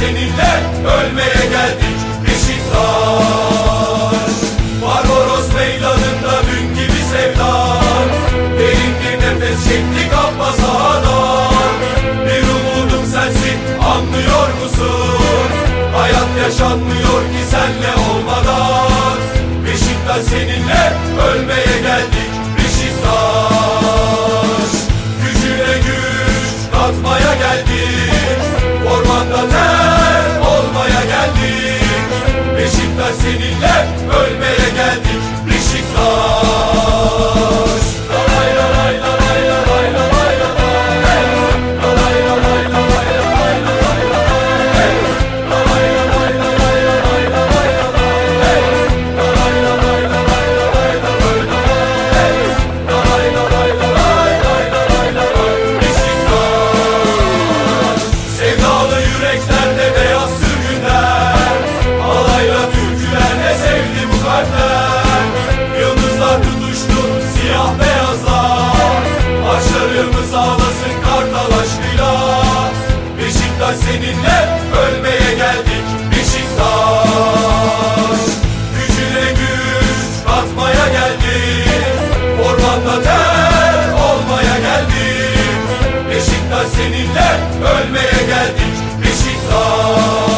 seninle ölmeye geldik Beşiktaş. Barbaros meydanında dün gibi sevdan Derin bir nefes çektik abba sahadan Bir umudum sensin anlıyor musun? Hayat yaşanmıyor ki senle olmadan Başlarımız ağlasın kartal aşkıyla Beşiktaş seninle ölmeye geldik. Beşiktaş Gücüne güç katmaya geldik. Ormanda ter olmaya geldik. Beşiktaş seninle ölmeye geldik. Beşiktaş